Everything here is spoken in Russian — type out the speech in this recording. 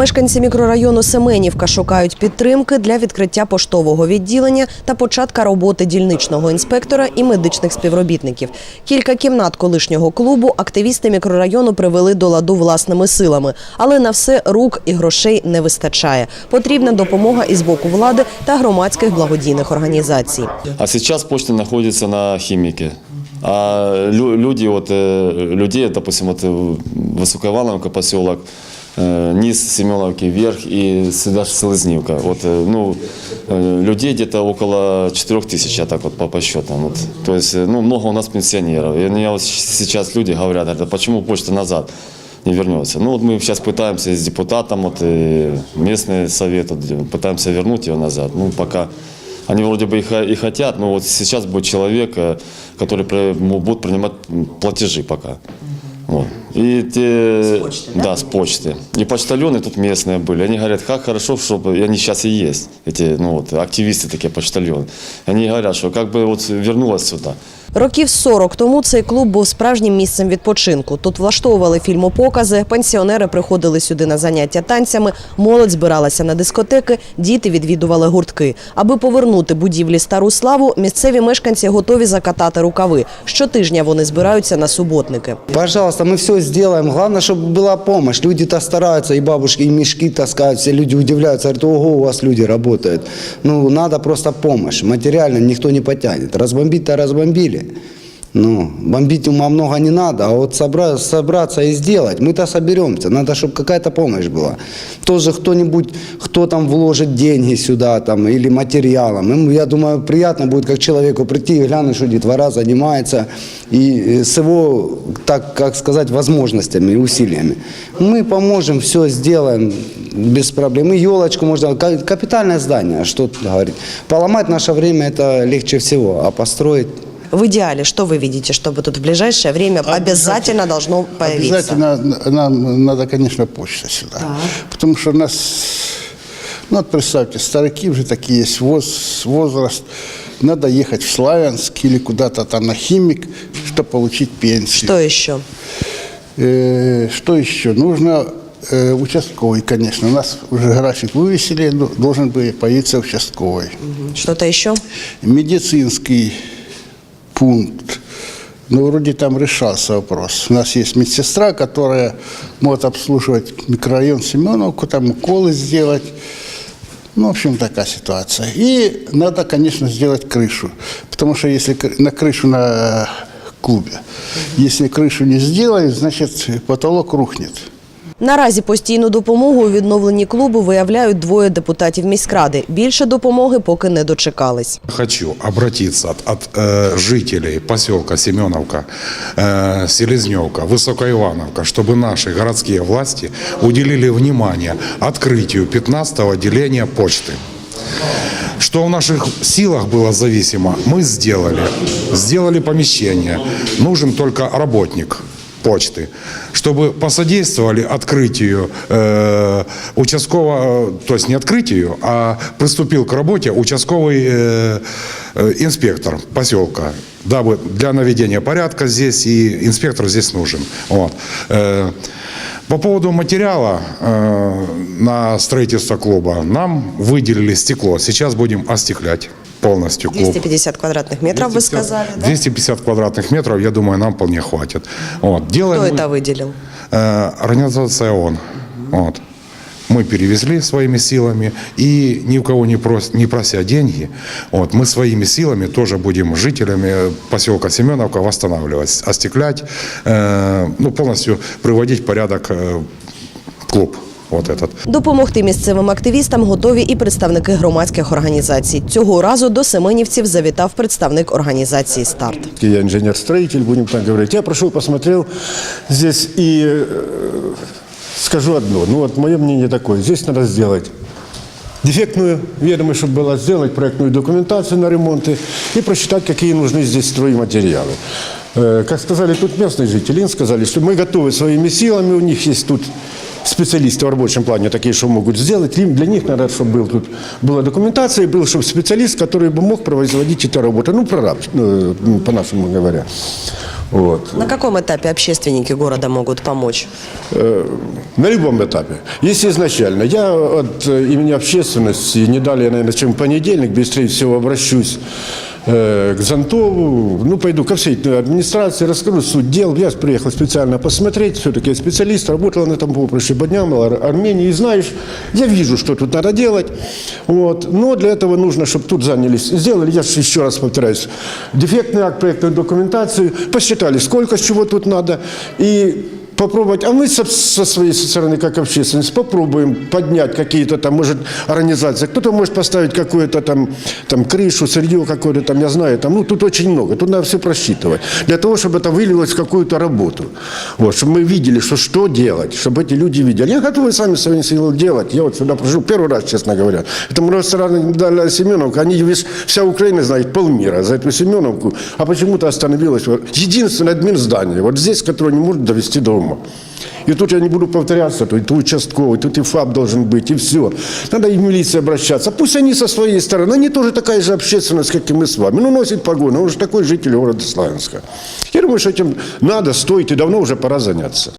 Мешканці мікрорайону Семенівка шукають підтримки для відкриття поштового відділення та початка роботи дільничного інспектора і медичних співробітників. Кілька кімнат колишнього клубу активісти мікрорайону привели до ладу власними силами, але на все рук і грошей не вистачає. Потрібна допомога із боку влади та громадських благодійних організацій. А сейчас почта находится на химике. А лю- люди, вот, э, людей, допустим, вот э, Высокоивановка поселок, э, низ Семеновки вверх и сюда же Селезнивка. Вот, э, ну, э, людей где-то около 4 тысяч, я так вот по, по счетам. Вот. То есть, э, ну, много у нас пенсионеров. И мне вот сейчас люди говорят, говорят, «А почему почта назад? не вернется. Ну вот мы сейчас пытаемся с депутатом, вот и местный совет, вот, пытаемся вернуть его назад. Ну пока они вроде бы и, хо- и хотят, но вот сейчас будет человек, э, который будет принимать платежи пока. Вот. И те, да? с почты. И почтальоны тут местные были. Они говорят, как хорошо, чтобы и они сейчас и есть, эти ну, вот, активисты такие почтальоны. Они говорят, что как бы вот вернулась сюда. Років 40 тому цей клуб був справжнім місцем відпочинку. Тут влаштовували фільмопокази, пенсіонери приходили сюди на заняття танцями, молодь збиралася на дискотеки, діти відвідували гуртки. Аби повернути будівлі стару славу, місцеві мешканці готові закатати рукави. Щотижня вони збираються на суботники. Пожалуйста, мы все сделаем. Главное, чтобы была помощь. Люди-то стараются, и бабушки, и мешки таскают. Все люди удивляются, говорят, ого, у вас люди работают. Ну, надо просто помощь. Материально никто не потянет. Разбомбить-то разбомбили. Ну, бомбить ума много не надо, а вот собра- собраться и сделать, мы-то соберемся. Надо, чтобы какая-то помощь была. Тоже кто-нибудь, кто там вложит деньги сюда там, или материалом. Ему, я думаю, приятно будет как человеку прийти и глянуть, что детвора занимается, и э, с его, так как сказать, возможностями и усилиями. Мы поможем, все сделаем без проблем. И елочку можно, ка- капитальное здание, что говорить. Поломать наше время это легче всего, а построить В идеале, что вы видите, чтобы тут в ближайшее время обязательно должно появиться? Обязательно нам надо, конечно, почта сюда. Потому что у нас, ну вот представьте, старики уже такие есть, воз, возраст. Надо ехать в Славянск или куда-то там на химик, чтобы получить пенсию. Что еще? Э, что еще? Нужно э, участковый, конечно. У нас уже график вывесили, но должен бы появиться участковый. Что-то еще? медицинский пункт. Ну, вроде там решался вопрос. У нас есть медсестра, которая может обслуживать микрорайон Семеновку, там уколы сделать. Ну, в общем, такая ситуация. И надо, конечно, сделать крышу. Потому что если на крышу на клубе, если крышу не сделают, значит, потолок рухнет. Наразі постійну допомогу у відновленні клубу виявляють двоє депутатів міськради. Більше допомоги поки не дочекались. Хочу обратиться от, от, э, жителей поселка Семеновка, э, Селезневка, Высокоивановка, чтобы наши городские власти уделили внимание открытию 15-го отделения почты. Что в наших силах было зависимо, мы сделали. Сделали помещение. Нужен только работник почты, Чтобы посодействовали открытию э, участкового, то есть не открытию, а приступил к работе участковый э, э, инспектор поселка, дабы для наведения порядка здесь и инспектор здесь нужен. Вот. Э, по поводу материала э, на строительство клуба нам выделили стекло. Сейчас будем остеклять полностью клуб. 250 квадратных метров, вы сказали, да? 250 квадратных метров, я думаю, нам вполне хватит. Вот. Делаем Кто мы- это выделил? Э, организация ООН. Вот. Мы перевезли своими силами и ни у кого не, прос, не прося деньги, вот, мы своими силами тоже будем жителями поселка Семеновка восстанавливать, остеклять, э, ну, полностью приводить порядок э, клуб вот этот. Допомогти місцевим активістам готові і представники громадських організацій. Цього разу до Семенівців завітав представник організації Старт. Я инженер-строитель, будем так говорить. Я прошел, посмотрел здесь и э, скажу одно. Ну вот мое мнение такое. Здесь надо сделать дефектную ведомость, чтобы было сделать проектную документацию на ремонты и просчитать, какие нужны здесь стройматериалы. Э, Как сказали тут местные жители, им сказали, что мы готовы своими силами, у них есть тут специалисты в рабочем плане такие, что могут сделать. Им, для них надо, чтобы был тут была документация, и был чтобы специалист, который бы мог производить эту работу. Ну, прораб, ну, по-нашему говоря. Вот. На каком этапе общественники города могут помочь? На любом этапе. Если изначально я от э, имени общественности, не далее, наверное, чем понедельник, быстрее всего обращусь э, к Зонтову, ну, пойду ко всей администрации, расскажу суть дел. Я приехал специально посмотреть, все-таки я специалист, работал на этом поприще, поднял Ар- Армении, и знаешь, я вижу, что тут надо делать, вот, но для этого нужно, чтобы тут занялись, сделали, я еще раз повторяюсь, дефектный акт проектной документации, посчитали, сколько чего тут надо, и попробовать, а мы со, со своей стороны, как общественность, попробуем поднять какие-то там, может, организации. Кто-то может поставить какую-то там, там крышу, сырье какое-то там, я знаю, там, ну, тут очень много, тут надо все просчитывать. Для того, чтобы это вылилось в какую-то работу. Вот, чтобы мы видели, что, что делать, чтобы эти люди видели. Я готовы сами свои силы делать. Я вот сюда пришел первый раз, честно говоря. Это ресторан Даля Семеновка, они весь, вся Украина знает полмира за эту Семеновку, а почему-то остановилась вот, единственное админ здание, вот здесь, которое не может довести до ума. И тут я не буду повторяться, тут и участковый, тут и ФАП должен быть, и все. Надо и в милицию обращаться. Пусть они со своей стороны, они тоже такая же общественность, как и мы с вами. Ну, носит погоны, он же такой житель города Славянска. Я думаю, что этим надо, стоит, и давно уже пора заняться.